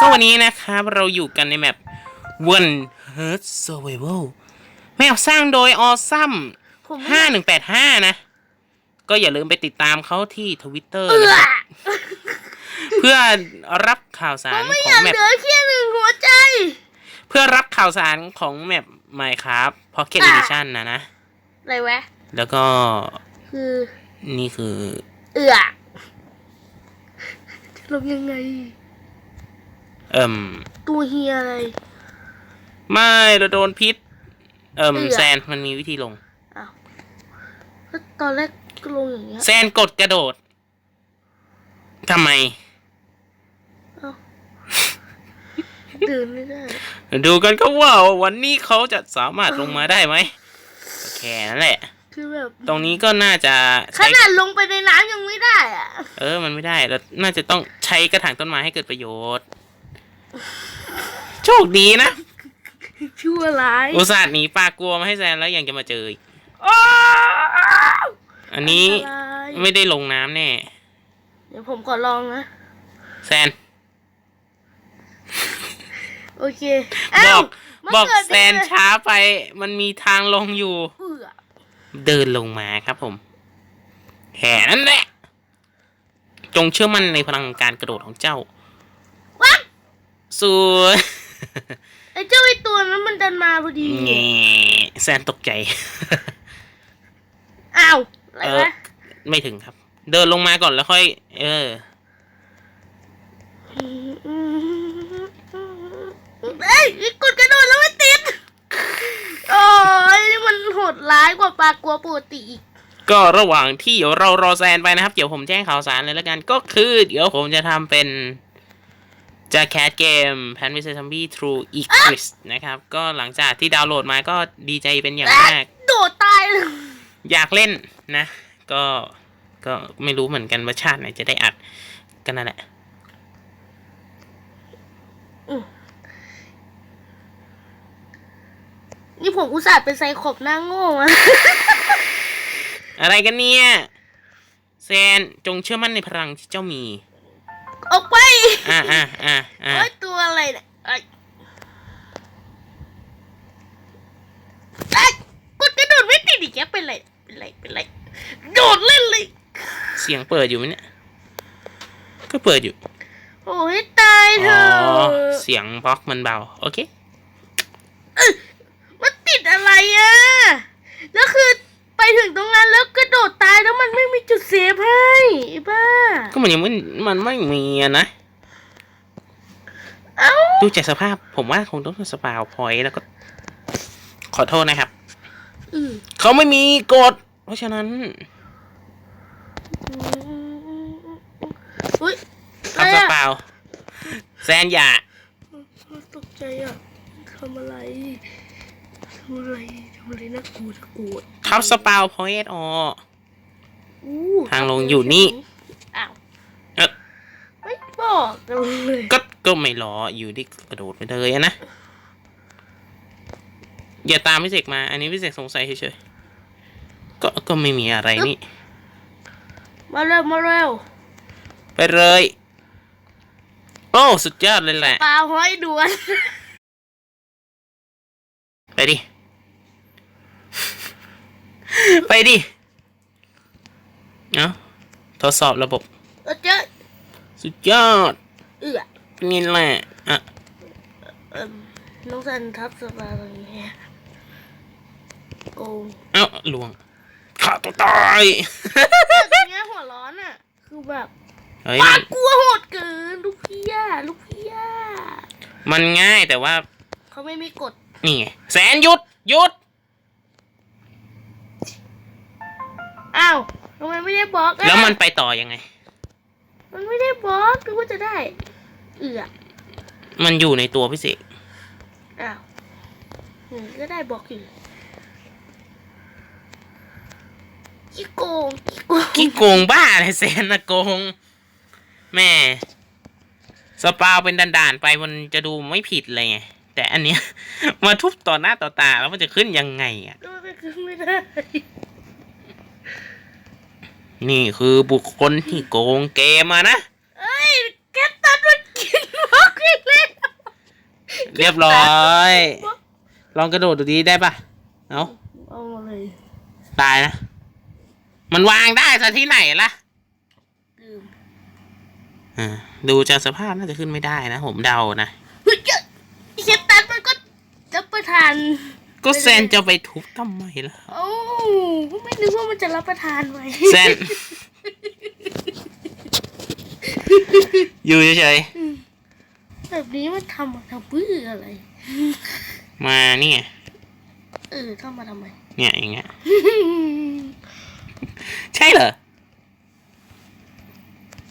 ก็วันนี้นะครับเราอยู่กันในแมป One Heart Survival แมปสร้างโดย Awesome ผมไม่5185นะ ก็อย่าลืมไปติดตามเขาที่ทวิตเตอร์เอือเพื่อรับข่าวสารไม่ขอองยากแมปเหลือแค่หนึ่งหัวใจเพื่อรับข่าวสารของแมป Minecraft Pocket อะ Edition นะนะอะไรวะ แล้วก็คือนี่คือ เอือจะลงยังไง เอิ่มตัวเฮียอะไร ไม่เราโดนพิษ เอิ่มเอือแซนมันมีวิธีลง อ้าวแล้วตอนแรกก็ลงอย่างเงี้ยแซนกดกระโดดทำไม อ้าวเดินไม่ได้ ดูกันก็ว่าวันนี้เขาจะสามารถลงมาได้ไหมโอเคนั่นแหละ คือแบบตรงนี้ก็น่าจะขใช้นาดลงไปในน้ำยังไม่ได้อะ เออมันไม่ได้แล้วน่าจะต้องใช้กระถางต้นไม้ให้เกิดประโยชน์ โชคดีนะ ชั่วร้ายอุตส่าห์หนีปลากลัวมาให้แซนแล้วยังจะมาเจออีกอ้าวอันนี้อันตรายไม่ได้ลงน้ำแน่ เดี๋ยวผมขอลองนะ แซน โอเคบอ้าอวกมันบอกเกิดแซได้นไงช้าไป มันมีทางลงอยู่เอือเดินลงมาครับผมแค่นั้นแหละ จงเชื่อมั่นในพลังการกระโดดของเจ้าวัด สวยไอ้เจ้าไอ้ตัวนั้นมันเดินมาพอดีแง่แซนตกใจ อ้าวอะไรเออ วะไม่ถึงครับ เดินลงมาก่อนแล้วค่อย เออ เอ้ยกดกระโดดแล้วไม่ติด โอ้ยนี่มันโหดร้ายกว่าปลากลัวปกติอีก ก็ระหว่างที่เรารอแซนไปนะครับ เดี๋ยวผมแจ้งข่าวสารเลยแล้วกัน ก็คือ เดี๋ยวผมจะทำเป็น จะแคสเกม Pan vs Zombie True Eclipse นะครับ ก็หลังจากที่ดาวน์โหลดมาก็ดีใจเป็นอย่างมาก โดดตายเลยอยากเล่นนะ ก็ก็ไม่รู้เหมือนกันว่าชาติไหนจะได้อัดก็นั่นแหละนี่ผมอุตส่าห์เป็นไซคอบหน้าโง่อะอะไรกันเนี่ย แซนจงเชื่อมั่นในพลังที่เจ้ามีอ อกไปอ่าอ่าอ่าอ่าโอ้ยตัวอะไรเนี่ยไอ้ไอ้ยกดกระโดดไม่ติดอีกแกเป็นไรเป็นไรเป็นไรโดดเล่นเลยเสียงเปิดอยู่ไหมเนี่ย ก็เปิดอยู่ โอ้ยตายเถอ๋อ อะเสียงบล็อกมันเบา โอเคมันติดอะไรอะแล้วคือไปถึงตรงนั้นแล้วกระโดดตายแล้วมันไม่มีจุดเซฟให้ไอ้บ้า ก็มันยังไม่ มันไม่มีอะนะเอ้า ดูจากสภาพผมว่าคงต้องสปาวพอยต์แล้วก็ ขอโทษนะครับอืมเขาไม่มีกฎเพราะฉะนั้นอุ้ยทำสปาวแซนอย่าตกใจอะทำอะไรทำอะไรทำอะไรน่ากลัวน่ากลัวทับสปาวพอยต์ออกอู้ทางลงอยู่นี่อ้าวเอ๊ะไม่บอกกันเลยก็ ก็ไม่รออยู่ที่กระโดดไปเลยอะนะ อย่าตามพิเศษมา อันนี้พิเศษสงสัยเฉยๆก็ก็ไม่มีอะไรนี่ มาเร็วมาเร็วไปเลย โอ้สุดยอดเลยแหละ ปลาห้อยด่วน ไปดิ ไปดิ เอาทดสอบระบบ เออเจ๊สุดยอด เอือ นี่แหละอะเอิ่มน้องสันทับสปาตรงนี้โกงเอ้าลวงขาตัวตายตรงเนี้ยหัวร้อนอะ คือแบบเฮ้ยปลามันกลัวโหดเกิน ลูกพี่ย่าลูกพี่ย่ามันง่ายแต่ว่า เขาไม่มีกฎ นี่ไง แสนหยุดหยุด อ้าวทำไมไม่ได้บล็อกอะแล้วมันไปต่อยังไง มันไม่ได้บล็อกนึกว่าจะได้ เอือมันอยู่ในตัวพิเศษอ้าวหนึ่งก็ได้บล็อกอยู่ขี้โกงขี้โกงขี้โกงบ้าเลยแสนนะโกง แม่ สปาวเป็นด่านๆไปมันจะดูไม่ผิดเลยไง แต่อันเนี้ย มาทุบต่อหน้าต่อตาแล้วมันจะขึ้นยังไงอะ ก็ไม่ขึ้นไม่ได้ นี่คือบุคคลที่โกงเกมอะนะ เอ้ย แค่สตันมันกินบล็อกไปแล้วเรียบร้อย ลองกระโดดดูดีได้ปะเอาเอามาเลยตายนะ มันวางได้ซะที่ไหนล่ะลืมอ่าดูจากสภาพน่าจะขึ้นไม่ได้นะ ผมเดานะเฮ้ยเจ้าเคสตันมันก็รับประทาน ก็แซนจะไปทุบทำไมล่ะโอ้ก็ไม่นึกว่ามันจะรับประทานไว้แซน อยู่เฉยแบบนี้มันทำมาทำเพื่ออะไร ๆมาเนี่ย เออทำมาทำไม เนี่ยอย่างเงี้ย ใช่เหรอ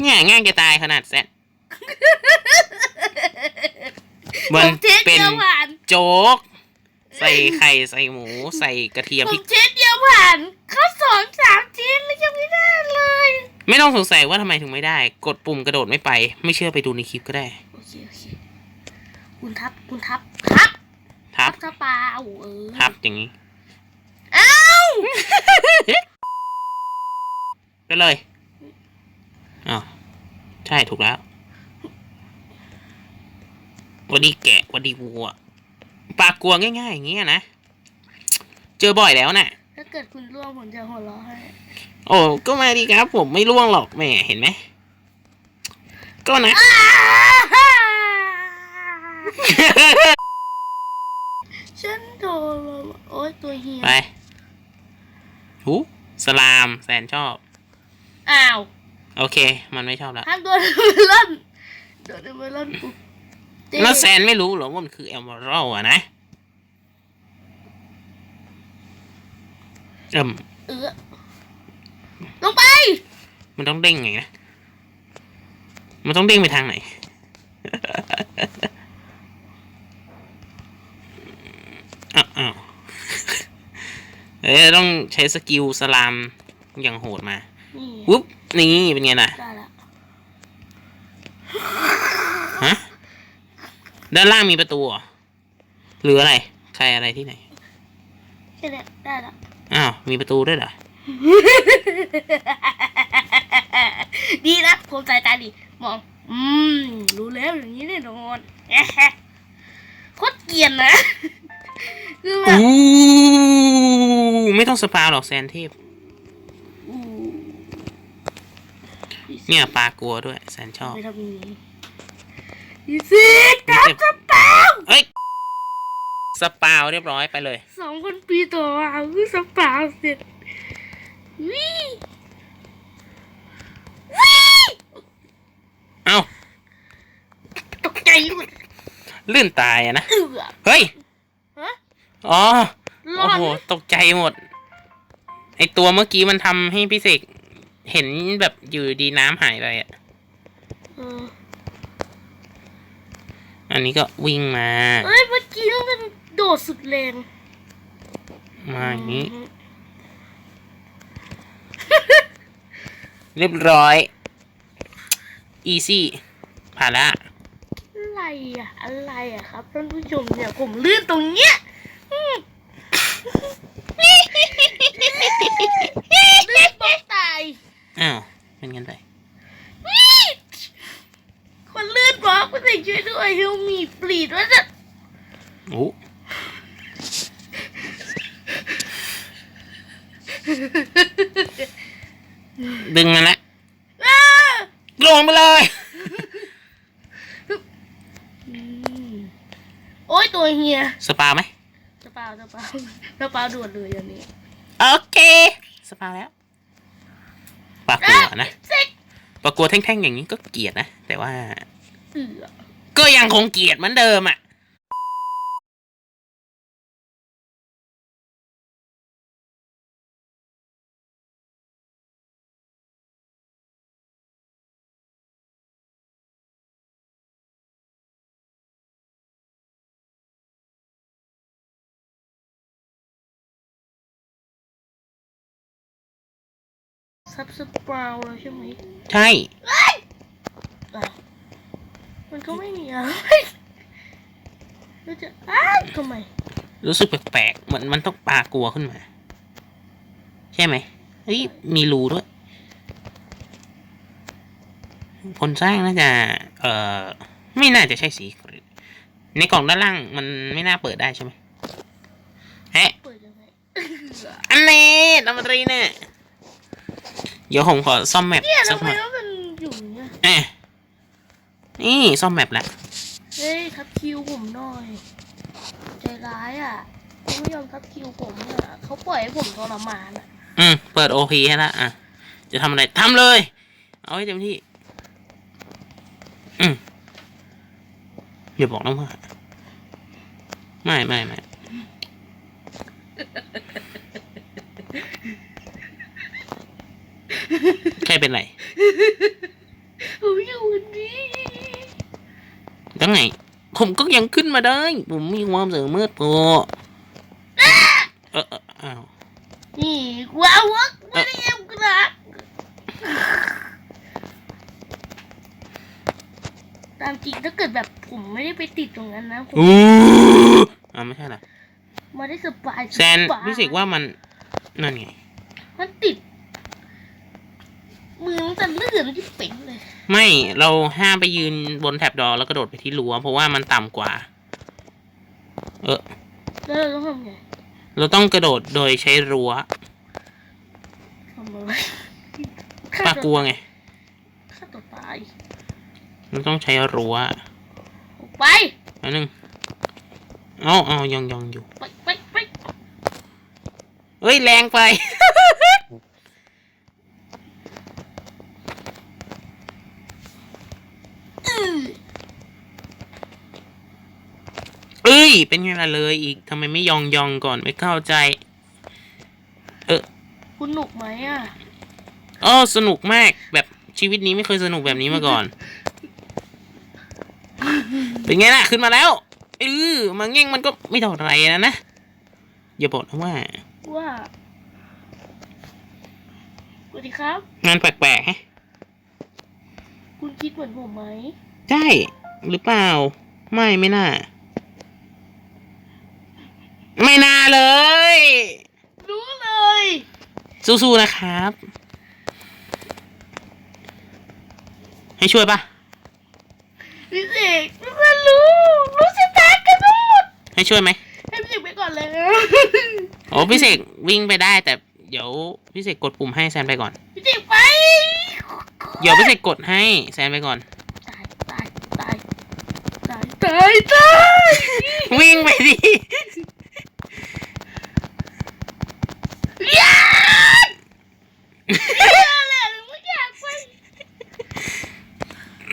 เนี่ยง่ายจะตายขนาดแซนมันผมเทสเป็นเดียวผ่าน โจ๊ก ใส่ไข่ใส่หมูใส่กระเทียมผพริมกเทสเดียวผ่าน เขาสองสามชิ้นแล้วยังไม่ได้เลย ไม่ต้องสงสัยว่าทำไมถึงไม่ได้ กดปุ่มกระโดดไม่ไป ไม่เชื่อไปดูในคลิปก็ได้ โอเคโอเคคุณทับคุณทับทับทับทับปลาเอาเออทับอย่างนี้เอ้าไปเลยอ้าวใช่ถูกแล้ววันดีแกะวันดีวัวปลากลัวง่ายๆอย่างเงี้ยนะ เจอบ่อยแล้วน่ะ ถ้าเกิดคุณร่วงผมจะหัวเราะให้โอ้ก็มาดีครับ ผมไม่ล่วงหรอกแหม่เห็นไหมก็นะอ้าฮ่าฉันโดนมาโอ๊ยตัวเฮียไปหูสลามแสนชอบ อ้าว โอเค มันไม่ชอบแล้วห้ามโดนเมลอนโดนเมลอนปุ๊บเจ๊แล้วแซนไม่รู้เหรอว่ามันคือแอมเบอรัลอะนะ เอิ่มเออลงไป มันต้องเด้งไงนะ มันต้องเด้งไปทางไหนอ้าวอ้าวเอ้ยต้องใช้สกิลสลามอย่างโหดมานี่วุ๊บนี่เป็นไงล่ะ ได้ละฮะ ด้านล่างมีประตูเหรอหรืออะไร ใครอะไรที่ไหนแค่เนี้ยได้ละ อ้าว มีประตูด้วยเหรอ ดีนะผมสายตาดี มอง อืม รู้แล้วอย่างนี้แน่นอนแอะแฮะโคตรเกรียนนะคือแบบอู้ไม่ต้องสปาหรอกแซนเทพอู้เนี่ยปลากลัวด้วย แซนชอบไม่ทำอย่างนี้ดีสิตามสปาว เอ้ย สปาวเรียบร้อยไปเลยสองคนปีต่อมาคือสปาวเสร็จวิวิเอ้าตกใจหลุดลื่นตายอะนะ เอือเฮ้ย ฮะอ๋อร้โอ้อนโห ตกใจหมด ไอตัวเมื่อกี้มันทำให้พี่เสกเห็นแบบอยู่ดีน้ำหายไปอะ เอออันนี้ก็วิ่งมา เอ้ยเมื่อกี้มันโดดสุดแรงมาอย่างนี้ เรียบร้อย อีซี่ ผ่านละ อะไรอะอะไรอะครับท่านผู้ชมเนี่ยผมลื่นตรงเนี้ยอืมลื่นป๊อกตาย อ้าว เป็นกันไปคนลื่นบอกก็ได้ช่วยด้วยเฮลมีปลีดว่าจะโอ้ ดึงมันละอ้าลงไปเลยอืมโอ้ยตัวเฮียสปาไหมสปาวสปาวสปาวด่วนเลยอย่างนี้ โอเค สปาแล้ว ปากกลัวนะเซ็กปากกลัวแท่งๆอย่างนี้ก็เกลียดนะ แต่ว่าเอือก็ยังคงเกลียดเหมือนเดิมอะ ซับสปาวแล้วใช่ไหมใช่อ้าวมันก็ไม่มีอะไรแล้วจะอ้าวทำไม รู้สึกแปลกๆ เหมือนมันต้องปลากลัวขึ้นมา ใช่ไหมเฮ้ย มีรูด้วย คนสร้างน่าจะ เอ่อ ไม่น่าจะใช่สีในกล่องด้านล่างมันไม่น่าเปิดได้ใช่ไหมเฮ้เปิดยังไงอันนี้ดนตรีเนี่ย เดี๋ยวผมขอซ่อมแมปเนี่ยสักทำหไมน่อยว่ามันอยู่เนี่ยเอ๊ะนี่ซ่อมแมปแล้วเฮ้ยทับคิวผมหน่อย ใจร้ายอะเขาไม่ยอมทับคิวผมอะเขาปล่อยให้ผมทรมานอะอืมเปิดโอพีให้ละอะ จะทำอะไรทำเลย เอาให้เต็มที่ อืมอย่าบอกนะว่าไม่ไม่ไม่ ใครเป็นไรผมอยู่วันนี้แล้วไง ผมก็ยังขึ้นมาได้ ผมมีความเสือมืดโปเออเอออ้าวนี่ว้าววักไม่ได้เอ็มกระตามจริงถ้าเกิดแบบผมไม่ได้ไปติดตรงนั้นนะผมอู้อ่าไม่ใช่เหรอมาได้สบายแซนสบายรู้สึกว่ามันนั่นไง มันติด มือมันจะลื่นที่เป๋งเลย ไม่เราห้ามไปยืนบนแถบดอแล้วกระโดดไปที่รั้วเพราะว่ามันต่ำกว่า เออแล้วเราต้องทำไงเราต้องกระโดดโดยใช้รั้วทำอะไรปากลัวไงฆ่าตัวตายเราต้องใช้รั้วออกไปอันนึงเอาเอายังยังอยู่ ไปไปไปเอ้ยแรงไป อื้อ เอ้ยเป็นไงล่ะเลยอีกทำไมไม่ยองยองก่อนไม่เข้าใจคุณหนุกไหมอะอ๋อสนุกมากแบบชีวิตนี้ไม่เคยสนุกแบบนี้มาก่อน เป็นไงล่ะ ขึ้นมาแล้วเออมาแง่งมันก็ไม่เท่าไหรนะนะอย่าบอกนะว่า ว่าสวัสดีครับ งานแปลกๆฮะคุณคิดเหมือนผมไหม ใช่ หรือเปล่า ไม่ไม่น่า ไม่น่าเลย รู้เลย สู้ๆนะครับ ให้ช่วยปะพี่เสกเพื่อนรู้ รู้สตาร์ทกันทั้งหมดให้ช่วยไหมให้พี่เสกไปก่อนเลยโอ้พี่เสกวิ่งไปได้แต่เดี๋ยวพี่เสกกดปุ่มให้แซนไปก่อน พี่เสกไป เดี๋ยวพี่เสกกดให้แซนไปก่อน ตายตายตายตายตายตายวิ่งไปดิ อย่าอย่าเลยไม่อยากไป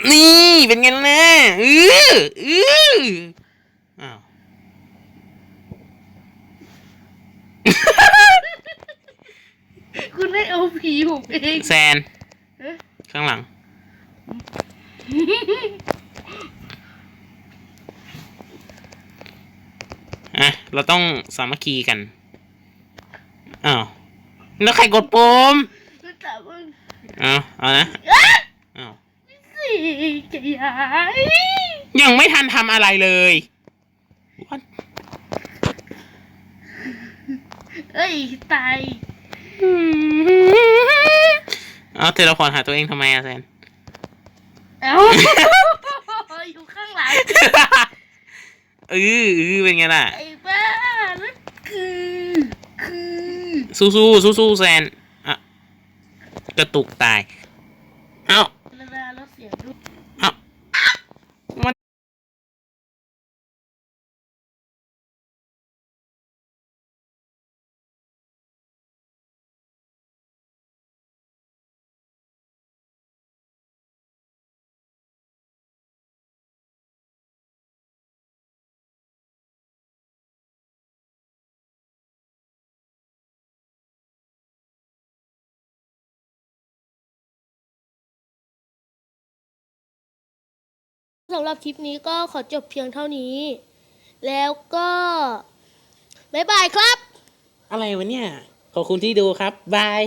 นี่เป็นไงล่ะเออเอออ้าวคุณให้เอาผีผมเองแซน เอ๊ะข้างหลัง อะ เราต้องสามัคคีกัน อ้าว แล้วใครกดปุ่มแต่ว่าอ้าว เอานะอ๊ะอ้าวสิ จะย้ายยังไม่ทันทำอะไรเลย What? เอ้ยตายเอาเทเลพอร์ตหาตัวเองทำไมอะแซน เอ้า อยู่ข้างหลังเออเออเป็นไงล่ะ ไอ้บ้าแล้วคือคือ สู้สู้สู้สู้ๆแซน อะ กระตุกตาย สำหรับคลิปนี้ก็ขอจบเพียงเท่านี้ แล้วก็บ๊ายบายครับ อะไรวะเนี่ย ขอบคุณที่ดูครับ บาย